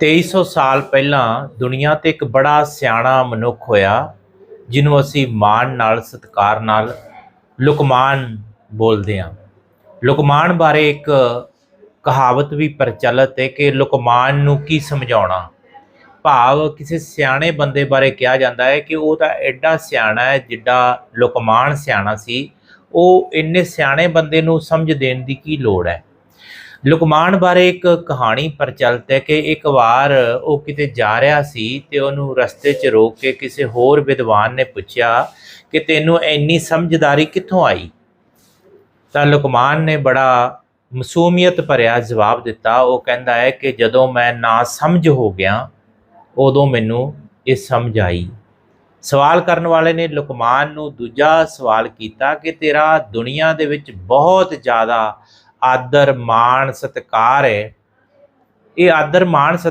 2300 ਸਾਲ ਪਹਿਲਾਂ ਦੁਨੀਆ ਤੇ ਇੱਕ ਬੜਾ ਸਿਆਣਾ ਮਨੁੱਖ ਹੋਇਆ, ਜਿਹਨੂੰ ਅਸੀਂ ਮਾਣ ਨਾਲ, ਸਤਿਕਾਰ ਨਾਲ ਲੁਕਮਾਨ ਬੋਲਦੇ ਹਾਂ। ਲੁਕਮਾਨ ਬਾਰੇ ਇੱਕ ਕਹਾਵਤ ਵੀ ਪ੍ਰਚਲਿਤ ਹੈ ਕਿ ਲੁਕਮਾਨ ਨੂੰ ਕੀ ਸਮਝਾਉਣਾ? ਭਾਵ ਕਿਸੇ ਸਿਆਣੇ ਬੰਦੇ ਬਾਰੇ ਕਿਹਾ ਜਾਂਦਾ ਹੈ ਕਿ ਉਹ ਤਾਂ ਐਡਾ ਸਿਆਣਾ ਹੈ ਜਿੱਡਾ ਲੁਕਮਾਨ ਸਿਆਣਾ ਸੀ। ਉਹ ਇੰਨੇ ਸਿਆਣੇ ਬੰਦੇ ਨੂੰ ਸਮਝ ਦੇਣ ਦੀ ਕੀ ਲੋੜ ਹੈ? ਲੁਕਮਾਨ ਬਾਰੇ ਇੱਕ ਕਹਾਣੀ ਪ੍ਰਚਲਿਤ ਹੈ ਕਿ ਇੱਕ ਵਾਰ ਉਹ ਕਿਤੇ ਜਾ ਰਿਹਾ ਸੀ ਤੇ ਉਹਨੂੰ ਰਸਤੇ 'ਚ ਰੋਕ ਕੇ ਕਿਸੇ ਹੋਰ ਵਿਦਵਾਨ ਨੇ ਪੁੱਛਿਆ ਕਿ ਤੈਨੂੰ ਇੰਨੀ ਸਮਝਦਾਰੀ ਕਿੱਥੋਂ ਆਈ? ਤਾਂ ਲੁਕਮਾਨ ਨੇ ਬੜਾ ਮਸੂਮੀਅਤ ਭਰਿਆ ਜਵਾਬ ਦਿੱਤਾ। ਉਹ ਕਹਿੰਦਾ ਹੈ ਕਿ ਜਦੋਂ ਮੈਂ ਨਾ ਸਮਝ ਹੋ ਗਿਆ, ਉਦੋਂ ਮੈਨੂੰ ਇਹ ਸਮਝ ਆਈ। ਸਵਾਲ ਕਰਨ ਵਾਲੇ ਨੇ ਲੁਕਮਾਨ ਨੂੰ ਦੂਜਾ ਸਵਾਲ ਕੀਤਾ ਕਿ ਤੇਰਾ ਦੁਨੀਆ ਦੇ ਵਿੱਚ ਬਹੁਤ ਜ਼ਿਆਦਾ ਆਦਰ ਮਾਣ ਸਤਿਕਾਰ ਹੈ। ਇਹ ਆਦਰ ਮਾਣ ਸਤਿ-